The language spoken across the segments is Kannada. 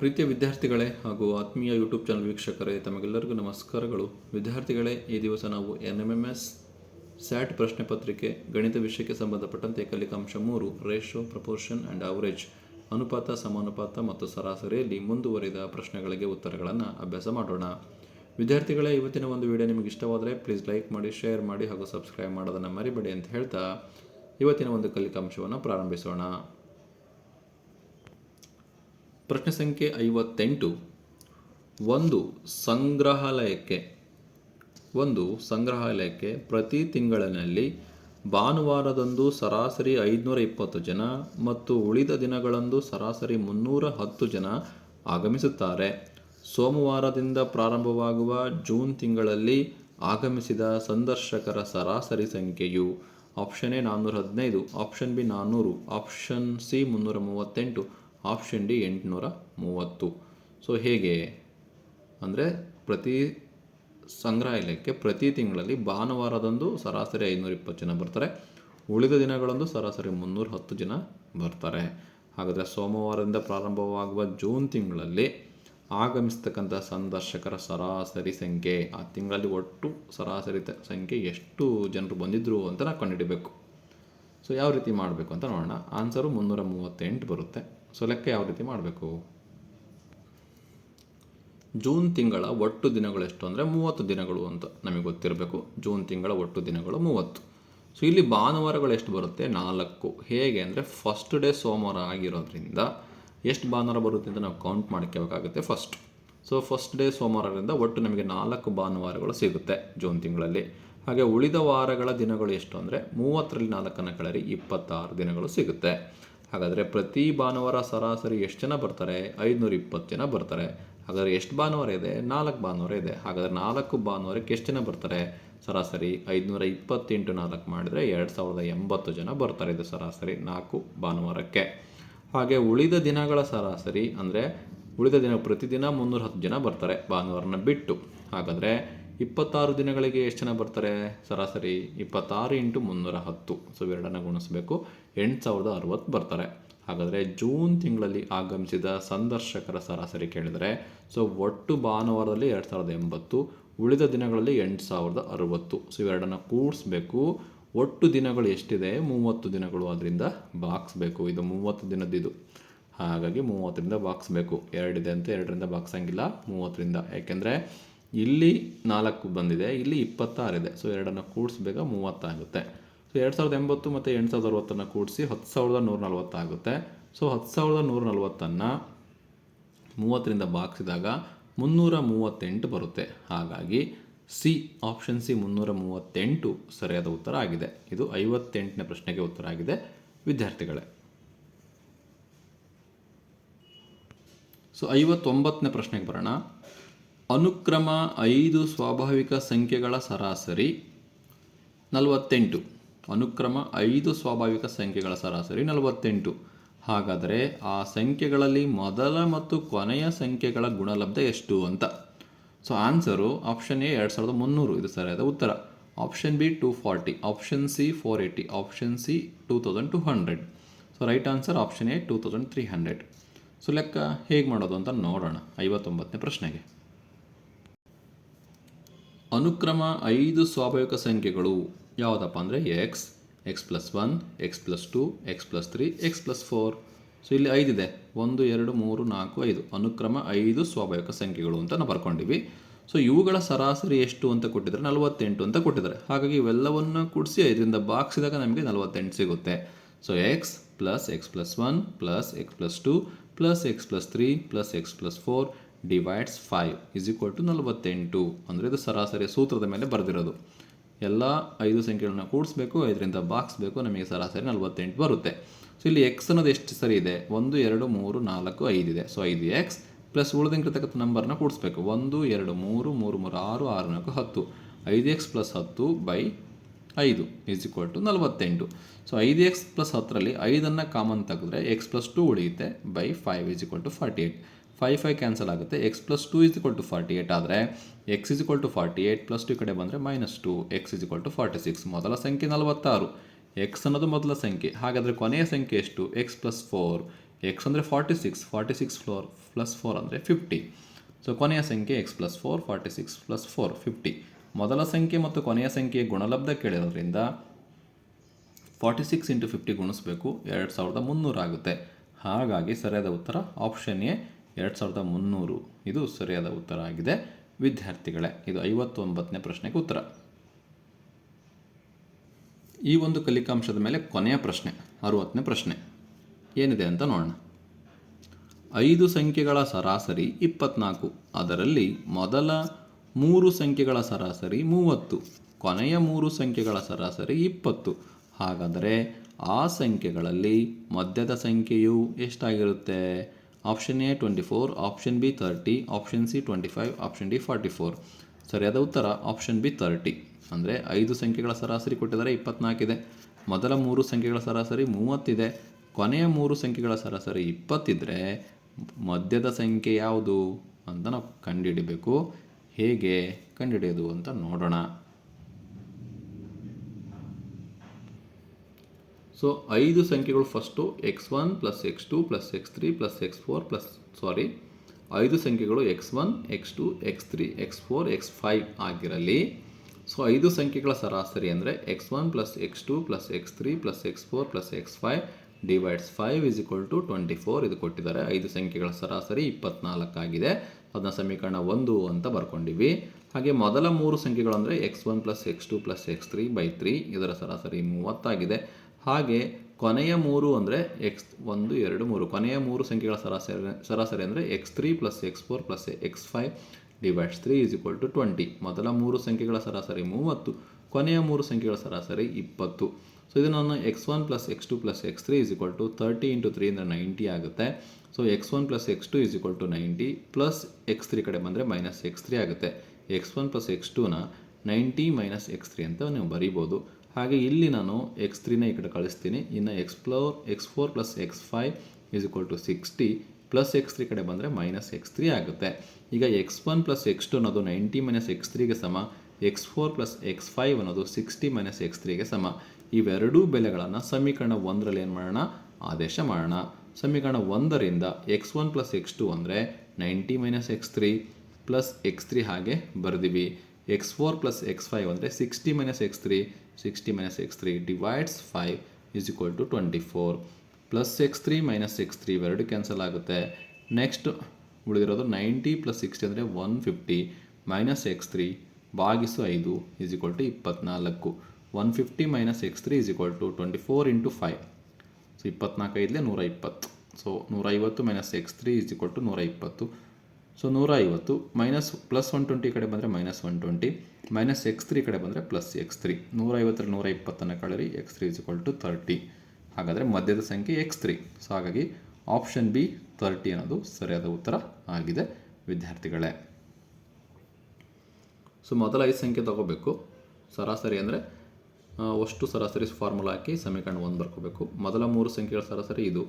ಪ್ರೀತಿಯ ವಿದ್ಯಾರ್ಥಿಗಳೇ ಹಾಗೂ ಆತ್ಮೀಯ ಯೂಟ್ಯೂಬ್ ಚಾನಲ್ ವೀಕ್ಷಕರೇ, ತಮಗೆಲ್ಲರಿಗೂ ನಮಸ್ಕಾರಗಳು. ವಿದ್ಯಾರ್ಥಿಗಳೇ, ಈ ದಿವಸ ನಾವು N M M S SAT ಪ್ರಶ್ನೆ ಪತ್ರಿಕೆ, ಗಣಿತ ವಿಷಯಕ್ಕೆ ಸಂಬಂಧಪಟ್ಟಂತೆ ಕಲಿಕಾಂಶ ಮೂರು ರೇಷೋ ಪ್ರಪೋರ್ಷನ್ ಆ್ಯಂಡ್ ಅವರೇಜ್. ಅನುಪಾತ, ಸಮಾನುಪಾತ ಮತ್ತು ಸರಾಸರಿಯಲ್ಲಿ ಮುಂದುವರಿದ ಪ್ರಶ್ನೆಗಳಿಗೆ ಉತ್ತರಗಳನ್ನು ಅಭ್ಯಾಸ ಮಾಡೋಣ. ವಿದ್ಯಾರ್ಥಿಗಳೇ, ಇವತ್ತಿನ ಒಂದು ವಿಡಿಯೋ ನಿಮಗೆ ಇಷ್ಟವಾದರೆ ಪ್ಲೀಸ್ ಲೈಕ್ ಮಾಡಿ ಶೇರ್ ಮಾಡಿ ಹಾಗೂ ಸಬ್ಸ್ಕ್ರೈಬ್ ಮಾಡೋದನ್ನು ಮರಿಬೇಡಿ ಅಂತ ಹೇಳ್ತಾ ಇವತ್ತಿನ ಒಂದು ಕಲಿಕಾಂಶವನ್ನು ಪ್ರಾರಂಭಿಸೋಣ. ಪ್ರಶ್ನೆ ಸಂಖ್ಯೆ ಐವತ್ತೆಂಟು. ಒಂದು ಸಂಗ್ರಹಾಲಯಕ್ಕೆ ಒಂದು ಸಂಗ್ರಹಾಲಯಕ್ಕೆ ಪ್ರತಿ ತಿಂಗಳಿನಲ್ಲಿ ಭಾನುವಾರದಂದು ಸರಾಸರಿ ಐದುನೂರ ಇಪ್ಪತ್ತು ಜನ ಮತ್ತು ಉಳಿದ ದಿನಗಳಂದು ಸರಾಸರಿ ಮುನ್ನೂರ ಹತ್ತು ಜನ ಆಗಮಿಸುತ್ತಾರೆ. ಸೋಮವಾರದಿಂದ ಪ್ರಾರಂಭವಾಗುವ ಜೂನ್ ತಿಂಗಳಲ್ಲಿ ಆಗಮಿಸಿದ ಸಂದರ್ಶಕರ ಸರಾಸರಿ ಸಂಖ್ಯೆಯು ಆಪ್ಷನ್ ಎ ನಾನ್ನೂರ ಹದಿನೈದು, ಆಪ್ಷನ್ ಬಿ ನಾನ್ನೂರು, ಆಪ್ಷನ್ ಸಿ ಮುನ್ನೂರ ಮೂವತ್ತೆಂಟು ಆಪ್ಷನ್ ಡಿ ಎಂಟುನೂರ ಮೂವತ್ತು. ಸೊ ಹೇಗೆ? ಅಂದರೆ ಪ್ರತಿ ಸಂಗ್ರಹಾಲಯಕ್ಕೆ ಪ್ರತಿ ತಿಂಗಳಲ್ಲಿ ಭಾನುವಾರದಂದು ಸರಾಸರಿ ಐನೂರ ಇಪ್ಪತ್ತು ಜನ ಬರ್ತಾರೆ. ಉಳಿದ ದಿನಗಳಂದು ಸರಾಸರಿ ಮುನ್ನೂರ ಹತ್ತು ಜನ ಬರ್ತಾರೆ. ಹಾಗಾದರೆ ಸೋಮವಾರದಿಂದ ಪ್ರಾರಂಭವಾಗುವ ಜೂನ್ ತಿಂಗಳಲ್ಲಿ ಆಗಮಿಸ್ತಕ್ಕಂಥ ಸಂದರ್ಶಕರ ಸರಾಸರಿ ಸಂಖ್ಯೆ, ಆ ತಿಂಗಳಲ್ಲಿ ಒಟ್ಟು ಸರಾಸರಿ ಸಂಖ್ಯೆ ಎಷ್ಟು ಜನರು ಬಂದಿದ್ದರು ಅಂತ ನಾವು ಕಂಡುಹಿಡಬೇಕು. ಸೊ ಯಾವ ರೀತಿ ಮಾಡಬೇಕು ಅಂತ ನೋಡೋಣ. ಆನ್ಸರು ಮುನ್ನೂರ ಮೂವತ್ತೆಂಟು ಬರುತ್ತೆ. ಸೊ ಲೆಕ್ಕ ಯಾವ ರೀತಿ ಮಾಡಬೇಕು? ಜೂನ್ ತಿಂಗಳ ಒಟ್ಟು ದಿನಗಳು ಎಷ್ಟು ಅಂದರೆ ಮೂವತ್ತು ದಿನಗಳು ಅಂತ ನಮಗೆ ಗೊತ್ತಿರಬೇಕು. ಜೂನ್ ತಿಂಗಳ ಒಟ್ಟು ದಿನಗಳು ಮೂವತ್ತು. ಸೊ ಇಲ್ಲಿ ಭಾನುವಾರಗಳು ಎಷ್ಟು ಬರುತ್ತೆ? ನಾಲ್ಕು. ಹೇಗೆ ಅಂದರೆ ಫಸ್ಟ್ ಡೇ ಸೋಮವಾರ ಆಗಿರೋದ್ರಿಂದ ಎಷ್ಟು ಭಾನುವಾರ ಬರುತ್ತೆ ಅಂತ ನಾವು ಕೌಂಟ್ ಮಾಡ್ಕೋಬೇಕಾಗುತ್ತೆ ಫಸ್ಟ್ ಸೊ ಫಸ್ಟ್ ಡೇ ಸೋಮವಾರದಿಂದ ಒಟ್ಟು ನಮಗೆ ನಾಲ್ಕು ಭಾನುವಾರಗಳು ಸಿಗುತ್ತೆ ಜೂನ್ ತಿಂಗಳಲ್ಲಿ. ಹಾಗೆ ಉಳಿದ ವಾರಗಳ ದಿನಗಳು ಎಷ್ಟು ಅಂದರೆ ಮೂವತ್ತರಲ್ಲಿ ನಾಲ್ಕನ್ನು ಕಳೆರಿ ಇಪ್ಪತ್ತಾರು ದಿನಗಳು ಸಿಗುತ್ತೆ. ಹಾಗಾದರೆ ಪ್ರತಿ ಭಾನುವಾರ ಸರಾಸರಿ ಎಷ್ಟು ಜನ ಬರ್ತಾರೆ? ಐದುನೂರ ಇಪ್ಪತ್ತು ಜನ ಬರ್ತಾರೆ. ಹಾಗಾದರೆ ಎಷ್ಟು ಭಾನುವಾರ ಇದೆ? ನಾಲ್ಕು ಭಾನುವಾರ ಇದೆ. ಹಾಗಾದರೆ ನಾಲ್ಕು ಭಾನುವಾರಕ್ಕೆ ಎಷ್ಟು ಜನ ಬರ್ತಾರೆ? ಸರಾಸರಿ ಐದುನೂರ ಇಪ್ಪತ್ತೆಂಟು ನಾಲ್ಕು ಮಾಡಿದರೆ ಎರಡು ಸಾವಿರದ ಎಂಬತ್ತು ಜನ ಬರ್ತಾರೆ ಇದು ಸರಾಸರಿ ನಾಲ್ಕು ಭಾನುವಾರಕ್ಕೆ. ಹಾಗೆ ಉಳಿದ ದಿನಗಳ ಸರಾಸರಿ ಅಂದರೆ ಉಳಿದ ದಿನ ಪ್ರತಿದಿನ ಮುನ್ನೂರ ಹತ್ತು ಜನ ಬರ್ತಾರೆ ಭಾನುವಾರನ ಬಿಟ್ಟು. ಹಾಗಾದರೆ ಇಪ್ಪತ್ತಾರು ದಿನಗಳಿಗೆ ಎಷ್ಟು ಜನ ಬರ್ತಾರೆ? ಸರಾಸರಿ ಇಪ್ಪತ್ತಾರು ಇಂಟು ಮುನ್ನೂರ ಹತ್ತು. ಸೊ ಎರಡನ್ನು ಗುಣಿಸಬೇಕು. ಎಂಟು ಸಾವಿರದ ಅರವತ್ತು ಬರ್ತಾರೆ. ಹಾಗಾದರೆ ಜೂನ್ ತಿಂಗಳಲ್ಲಿ ಆಗಮಿಸಿದ ಸಂದರ್ಶಕರ ಸರಾಸರಿ ಕೇಳಿದರೆ, ಸೊ, ಒಟ್ಟು ಭಾನುವಾರದಲ್ಲಿ ಎರಡು ಸಾವಿರದ ಎಂಬತ್ತು, ಉಳಿದ ದಿನಗಳಲ್ಲಿ ಎಂಟು ಸಾವಿರದ ಅರವತ್ತು. ಸೊ, ಇವೆರಡನ್ನು ಕೂಡಿಸ್ಬೇಕು. ಒಟ್ಟು ದಿನಗಳು ಎಷ್ಟಿದೆ? ಮೂವತ್ತು ದಿನಗಳು ಅದರಿಂದ ಬಾಕ್ಸ್ಬೇಕು. ಇದು ಮೂವತ್ತು ದಿನದಿದು ಹಾಗಾಗಿ ಮೂವತ್ತರಿಂದ ಬಾಕ್ಸ್ಬೇಕು. ಎರಡಿದೆ ಅಂತ ಎರಡರಿಂದ ಬಾಕ್ಸಂಗಿಲ್ಲ ಮೂವತ್ತರಿಂದ. ಯಾಕೆಂದರೆ ಇಲ್ಲಿ ನಾಲ್ಕು ಬಂದಿದೆ, ಇಲ್ಲಿ ಇಪ್ಪತ್ತಾರಿದೆ ಸೊ ಎರಡನ್ನು ಕೂಡಿಸ್ಬೇಕ ಮೂವತ್ತಾಗುತ್ತೆ. ಸೊ ಎರಡು ಸಾವಿರದ ಎಂಬತ್ತು ಮತ್ತು ಎಂಟು ಸಾವಿರದ ಅರವತ್ತನ್ನು ಕೂಡಿಸಿ ಹತ್ತು ಸಾವಿರದ ನೂರ ನಲವತ್ತಾಗುತ್ತೆ ಸೊ ಹತ್ತು ಸಾವಿರದ ನೂರ ನಲವತ್ತನ್ನು ಮೂವತ್ತರಿಂದ ಬಾಗಿಸಿದಾಗ ಮುನ್ನೂರ ಮೂವತ್ತೆಂಟು ಬರುತ್ತೆ. ಹಾಗಾಗಿ ಸಿ ಆಪ್ಷನ್ ಸಿ ಮುನ್ನೂರ ಮೂವತ್ತೆಂಟು ಸರಿಯಾದ ಉತ್ತರ ಆಗಿದೆ. ಇದು ಐವತ್ತೆಂಟನೇ ಪ್ರಶ್ನೆಗೆ ಉತ್ತರ ಆಗಿದೆ, ವಿದ್ಯಾರ್ಥಿಗಳೇ. ಸೊ ಐವತ್ತೊಂಬತ್ತನೇ ಪ್ರಶ್ನೆಗೆ ಬರೋಣ. ಅನುಕ್ರಮ ಐದು ಸ್ವಾಭಾವಿಕ ಸಂಖ್ಯೆಗಳ ಸರಾಸರಿ. ನಲವತ್ತೆಂಟು. ಅನುಕ್ರಮ ಐದು ಸ್ವಾಭಾವಿಕ ಸಂಖ್ಯೆಗಳ ಸರಾಸರಿ ನಲವತ್ತೆಂಟು. ಹಾಗಾದರೆ ಆ ಸಂಖ್ಯೆಗಳಲ್ಲಿ ಮೊದಲ ಮತ್ತು ಕೊನೆಯ ಸಂಖ್ಯೆಗಳ ಗುಣಲಬ್ಧ ಎಷ್ಟು ಅಂತ? ಸೊ ಆನ್ಸರು ಆಪ್ಷನ್ ಎ ಎರಡು ಸಾವಿರದ ಮುನ್ನೂರು. ಇದು ಸರಿಯಾದ ಉತ್ತರ. Option B two forty option C four eighty option C two thousand two hundred so right answer option A two thousand three hundred so ಲೆಕ್ಕ ಹೇಗೆ ಮಾಡೋದು ಅಂತ ನೋಡೋಣ. ಐವತ್ತೊಂಬತ್ತನೇ ಪ್ರಶ್ನೆಗೆ. ಅನುಕ್ರಮ ಐದು ಸ್ವಾಭಾವಿಕ ಸಂಖ್ಯೆಗಳು ಯಾವುದಪ್ಪ ಅಂದರೆ x x plus one x plus two x plus three x plus four so ಇಲ್ಲಿ ಐದಿದೆ ಒಂದು, ಎರಡು, ಮೂರು, ನಾಲ್ಕು, ಐದು. ಅನುಕ್ರಮ ಐದು ಸ್ವಾಭಾವಿಕ ಸಂಖ್ಯೆಗಳು ಅಂತ ನಾವು ಬರ್ಕೊಂಡಿವಿ. ಸೊ ಇವುಗಳ ಸರಾಸರಿ ಎಷ್ಟು ಅಂತ ಕೊಟ್ಟಿದ್ದಾರೆ ನಲವತ್ತೆಂಟು ಅಂತ ಕೊಟ್ಟಿದ್ದಾರೆ. ಹಾಗಾಗಿ ಇವೆಲ್ಲವನ್ನು ಕೂಡಿಸಿ ಐದರಿಂದ ಬಾಕ್ಸಿದಾಗ ನಮಗೆ ನಲವತ್ತೆಂಟು ಸಿಗುತ್ತೆ. So x plus x plus one plus x plus two plus x plus three plus x plus four divides five is equal to ನಲವತ್ತೆಂಟು. ಅಂದರೆ ಇದು ಸರಾಸರಿ ಸೂತ್ರದ ಮೇಲೆ ಬರೆದಿರೋದು. ಎಲ್ಲ ಐದು ಸಂಖ್ಯೆಗಳನ್ನ ಕೂಡಿಸ್ಬೇಕು, ಐದರಿಂದ ಬಾಕ್ಸ್ಬೇಕು, ನಮಗೆ ಸರಾಸರಿ ನಲವತ್ತೆಂಟು ಬರುತ್ತೆ. ಸೊ ಇಲ್ಲಿ ಎಕ್ಸ್ ಅನ್ನೋದು ಎಷ್ಟು ಸರಿ ಇದೆ? ಒಂದು, ಎರಡು, ಮೂರು, ನಾಲ್ಕು ಐದಿದೆ ಸೊ ಐದು ಎಕ್ಸ್ ಪ್ಲಸ್ ಉಳಿದಿರ್ತಕ್ಕಂಥ ನಂಬರ್ನ ಕೂಡಿಸ್ಬೇಕು. ಒಂದು, ಎರಡು, ಮೂರು ಮೂರು ಮೂರು, ಆರು ಆರು, ನಾಲ್ಕು, ಹತ್ತು. ಐದು ಎಕ್ಸ್ ಪ್ಲಸ್ ಹತ್ತು ಬೈ ಐದು ಈಸ್ ಈಕ್ವಲ್ ಟು ನಲವತ್ತೆಂಟು. ಸೊ ಐದು ಎಕ್ಸ್ ಪ್ಲಸ್ ಹತ್ತರಲ್ಲಿ ಐದನ್ನು ಕಾಮನ್ ತೆಗೆದ್ರೆ ಎಕ್ಸ್ ಪ್ಲಸ್ ಟು ಉಳಿಯುತ್ತೆ by five is equal to forty eight five five cancel ಆಗುತ್ತೆ. X plus two is equal to forty eight ಆದರೆ x is equal to forty eight plus two ಕಡೆ ಬಂದರೆ minus two x is equal to forty six ಮೊದಲ ಸಂಖ್ಯೆ ನಲವತ್ತಾರು. ಎಕ್ಸ್ ಅನ್ನೋದು ಮೊದಲ ಸಂಖ್ಯೆ. ಹಾಗಾದರೆ ಕೊನೆಯ ಸಂಖ್ಯೆ ಎಷ್ಟು? ಎಕ್ಸ್ ಪ್ಲಸ್ ಫೋರ್ ಎಕ್ಸ್ ಅಂದರೆ forty six forty six four plus four ಅಂದರೆ ಫಿಫ್ಟಿ ಸೊ ಕೊನೆಯ ಸಂಖ್ಯೆ x plus four forty six plus four fifty ಮೊದಲ ಸಂಖ್ಯೆ ಮತ್ತು ಕೊನೆಯ ಸಂಖ್ಯೆ ಗುಣಲಬ್ಧ ಕೇಳಿರೋದ್ರಿಂದ ಫಾರ್ಟಿ ಸಿಕ್ಸ್ ಇಂಟು ಫಿಫ್ಟಿ ಗುಣಿಸ್ಬೇಕು. ಎರಡು ಸಾವಿರದ ಮುನ್ನೂರು ಆಗುತ್ತೆ ಹಾಗಾಗಿ ಸರಿಯಾದ ಉತ್ತರ ಆಪ್ಷನ್ ಎ ಎರಡು ಸಾವಿರದ ಮುನ್ನೂರು. ಇದು ಸರಿಯಾದ ಉತ್ತರ ಆಗಿದೆ. ವಿದ್ಯಾರ್ಥಿಗಳೇ, ಇದು ಐವತ್ತೊಂಬತ್ತನೇ ಪ್ರಶ್ನೆಗೆ ಉತ್ತರ. ಈ ಒಂದು ಕಲಿಕಾಂಶದ ಮೇಲೆ ಕೊನೆಯ ಪ್ರಶ್ನೆ, ಅರುವತ್ತನೇ ಪ್ರಶ್ನೆ. ಏನಿದೆ ಅಂತ ನೋಡೋಣ. ಐದು ಸಂಖ್ಯೆಗಳ ಸರಾಸರಿ ಇಪ್ಪತ್ನಾಲ್ಕು. ಅದರಲ್ಲಿ ಮೊದಲ ಮೂರು ಸಂಖ್ಯೆಗಳ ಸರಾಸರಿ ಮೂವತ್ತು. ಕೊನೆಯ ಮೂರು ಸಂಖ್ಯೆಗಳ ಸರಾಸರಿ ಇಪ್ಪತ್ತು. ಹಾಗಾದರೆ ಆ ಸಂಖ್ಯೆಗಳಲ್ಲಿ ಮಧ್ಯದ ಸಂಖ್ಯೆಯು ಎಷ್ಟಾಗಿರುತ್ತೆ? Option A twenty four option B thirty option C twenty five option D forty four ಸರಿಯಾದ ಉತ್ತರ ಆಪ್ಷನ್ ಬಿ ತರ್ಟಿ ಅಂದರೆ ಐದು ಸಂಖ್ಯೆಗಳ ಸರಾಸರಿ ಕೊಟ್ಟಿದ್ದಾರೆ ಇಪ್ಪತ್ನಾಲ್ಕಿದೆ ಮೊದಲ ಮೂರು ಸಂಖ್ಯೆಗಳ ಸರಾಸರಿ ಮೂವತ್ತಿದೆ. ಕೊನೆಯ ಮೂರು ಸಂಖ್ಯೆಗಳ ಸರಾಸರಿ ಇಪ್ಪತ್ತಿದ್ರೆ ಮಧ್ಯದ ಸಂಖ್ಯೆ ಯಾವುದು ಅಂತ ನಾವು ಕಂಡುಹಿಡಿಬೇಕು. ಹೇಗೆ ಕಂಡುಹಿಡಿಯೋದು ಅಂತ ನೋಡೋಣ. ಸೊ ಐದು ಸಂಖ್ಯೆಗಳು first x one plus x two plus x three plus x four plus sorry ಐದು ಸಂಖ್ಯೆಗಳು x one x two x three x four x five ಆಗಿರಲಿ. ಸೊ ಐದು ಸಂಖ್ಯೆಗಳ ಸರಾಸರಿ ಅಂದರೆ x one plus x two plus x three plus x four plus x five divides five is equal to twenty four ಇದು ಕೊಟ್ಟಿದ್ದಾರೆ. ಐದು ಸಂಖ್ಯೆಗಳ ಸರಾಸರಿ ಇಪ್ಪತ್ನಾಲ್ಕಾಗಿದೆ ಅದನ್ನ ಸಮೀಕರಣ ಒಂದು ಅಂತ ಬರ್ಕೊಂಡಿವಿ. ಹಾಗೆ ಮೊದಲ ಮೂರು ಸಂಖ್ಯೆಗಳು ಅಂದರೆ x one plus x two plus x three by three ಇದರ ಸರಾಸರಿ ಮೂವತ್ತಾಗಿದೆ ಹಾಗೆ ಕೊನೆಯ ಮೂರು ಅಂದರೆ ಎಕ್ಸ್ ಒಂದು, ಎರಡು, ಮೂರು. ಕೊನೆಯ ಮೂರು ಸಂಖ್ಯೆಗಳ ಸರಾಸರಿ ಸರಾಸರಿ ಅಂದರೆ x three plus x four plus x five divides three is equal to twenty ಮೊದಲ ಮೂರು ಸಂಖ್ಯೆಗಳ ಸರಾಸರಿ ಮೂವತ್ತು, ಕೊನೆಯ ಮೂರು ಸಂಖ್ಯೆಗಳ ಸರಾಸರಿ ಇಪ್ಪತ್ತು. ಸೊ ಇದು ನಾನು x one plus x two plus x three is equal to thirty into three ಅಂದರೆ ನೈಂಟಿ ಆಗುತ್ತೆ. So x one plus x two is equal to ninety plus x three ಕಡೆ ಬಂದರೆ ಮೈನಸ್ ಎಕ್ಸ್ ತ್ರೀ ಆಗುತ್ತೆ. ಎಕ್ಸ್ ಒನ್ ಪ್ಲಸ್ ಎಕ್ಸ್ ಟೂನ ನೈಂಟಿ ಮೈನಸ್ ಎಕ್ಸ್ ತ್ರೀ ಅಂತ ನೀವು ಬರೀಬೋದು. ಹಾಗೆ ಇಲ್ಲಿ ನಾನು ಎಕ್ಸ್ ತ್ರೀನ ಈ ಕಡೆ ಕಳಿಸ್ತೀನಿ. ಇನ್ನು x four x four plus x five is equal to sixty plus x three ಕಡೆ ಬಂದರೆ ಮೈನಸ್ ಎಕ್ಸ್ ತ್ರೀ ಆಗುತ್ತೆ. ಈಗ x one plus x two ಅನ್ನೋದು ನೈಂಟಿ ಮೈನಸ್ ಎಕ್ಸ್ ತ್ರೀಗೆ ಸಮ. X four plus x five ಅನ್ನೋದು ಸಿಕ್ಸ್ಟಿ ಮೈನಸ್ ಎಕ್ಸ್ ತ್ರೀಗೆ ಸಮ. ಇವೆರಡೂ ಬೆಲೆಗಳನ್ನು ಸಮೀಕರಣ ಒಂದರಲ್ಲಿ ಏನು ಮಾಡೋಣ? ಆದೇಶ ಮಾಡೋಣ. ಸಮೀಕರಣ ಒಂದರಿಂದ x one plus x two ಅಂದರೆ ninety minus x three plus x three ಹಾಗೆ ಬರೆದಿವಿ. X four plus x five ಅಂದರೆ sixty minus x three sixty minus x three divides five equal to to twenty four plus x three minus x three ಇವೆರಡು ಕ್ಯಾನ್ಸಲ್ ಆಗುತ್ತೆ. ನೆಕ್ಸ್ಟ್ ಉಳಿದಿರೋದು ನೈಂಟಿ ಪ್ಲಸ್ ಸಿಕ್ಸ್ಟಿ ಅಂದರೆ one fifty minus x three ಬಾಗಿಸು ಐದು ಈಸ್ ಈಕ್ವಲ್ ಟು ಇಪ್ಪತ್ನಾಲ್ಕು. One fifty minus x three is equal to twenty four into five so ಇಪ್ಪತ್ನಾಲ್ಕು ಐದಲೇ ನೂರ ಇಪ್ಪತ್ತು ಸೊ ನೂರೈವತ್ತು minus x three is equal to ನೂರ ಇಪ್ಪತ್ತು ಸೊ ನೂರ ಐವತ್ತು ಮೈನಸ್ ಪ್ಲಸ್ ಒನ್ ಟ್ವೆಂಟಿ ಕಡೆ ಬಂದರೆ minus one twenty minus x three ಕಡೆ ಬಂದರೆ ಪ್ಲಸ್ ಎಕ್ಸ್ ತ್ರೀ ನೂರ ಐವತ್ತರಲ್ಲಿ ನೂರ ಇಪ್ಪತ್ತನ್ನು ಕಳೆರಿ x three is equal to thirty ಹಾಗಾದರೆ ಮಧ್ಯದ ಸಂಖ್ಯೆ ಎಕ್ಸ್ ತ್ರೀ ಸೊ ಹಾಗಾಗಿ ಆಪ್ಷನ್ ಬಿ ತರ್ಟಿ ಅನ್ನೋದು ಸರಿಯಾದ ಉತ್ತರ ಆಗಿದೆ, ವಿದ್ಯಾರ್ಥಿಗಳೇ. ಸೊ ಮೊದಲ ಐದು ಸಂಖ್ಯೆ ತಗೋಬೇಕು. ಸರಾಸರಿ ಅಂದರೆ ಅಷ್ಟು ಸರಾಸರಿ ಫಾರ್ಮುಲಾ ಹಾಕಿ ಸಮೀಕರಣ ಒಂದು ಬರ್ಕೋಬೇಕು. ಮೊದಲ ಮೂರು ಸಂಖ್ಯೆಗಳ ಸರಾಸರಿ ಇದು.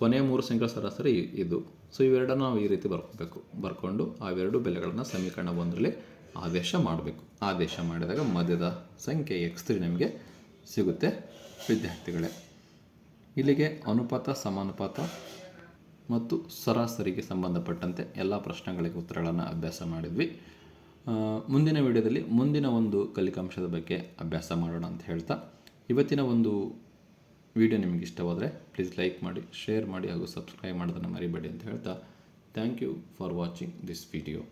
ಕೊನೆಯ ಮೂರು ಸಂಖ್ಯೆಗಳ ಸರಾಸರಿ ಇದು. ಸೊ ಇವೆರಡನ್ನು ನಾವು ಈ ರೀತಿ ಬರ್ಕೋಬೇಕು. ಬರ್ಕೊಂಡು ಅವೆರಡು ಬೆಲೆಗಳನ್ನು ಸಮೀಕರಣ ಒಂದರಲ್ಲಿ ಆದೇಶ ಮಾಡಬೇಕು. ಆದೇಶ ಮಾಡಿದಾಗ ಮಧ್ಯದ ಸಂಖ್ಯೆ ಎಕ್ಸ್ ತ್ರೀ ನಮಗೆ ಸಿಗುತ್ತೆ, ವಿದ್ಯಾರ್ಥಿಗಳೇ. ಇಲ್ಲಿಗೆ ಅನುಪಾತ, ಸಮಾನುಪಾತ ಮತ್ತು ಸರಾಸರಿಗೆ ಸಂಬಂಧಪಟ್ಟಂತೆ ಎಲ್ಲ ಪ್ರಶ್ನೆಗಳಿಗೆ ಉತ್ತರಗಳನ್ನು ಅಭ್ಯಾಸ ಮಾಡಿದ್ವಿ. ಮುಂದಿನ ವಿಡಿಯೋದಲ್ಲಿ ಮುಂದಿನ ಒಂದು ಕಲಿಕಾಂಶದ ಬಗ್ಗೆ ಅಭ್ಯಾಸ ಮಾಡೋಣ ಅಂತ ಹೇಳ್ತಾ, ಇವತ್ತಿನ ಒಂದು ವಿಡಿಯೋ ನಿಮಗೆ ಇಷ್ಟವಾದರೆ ಪ್ಲೀಸ್ ಲೈಕ್ ಮಾಡಿ ಶೇರ್ ಮಾಡಿ ಹಾಗೂ ಸಬ್ಸ್ಕ್ರೈಬ್ ಮಾಡೋದನ್ನು ಮರಿಬೇಡಿ ಅಂತ ಹೇಳ್ತಾ thank you for watching this video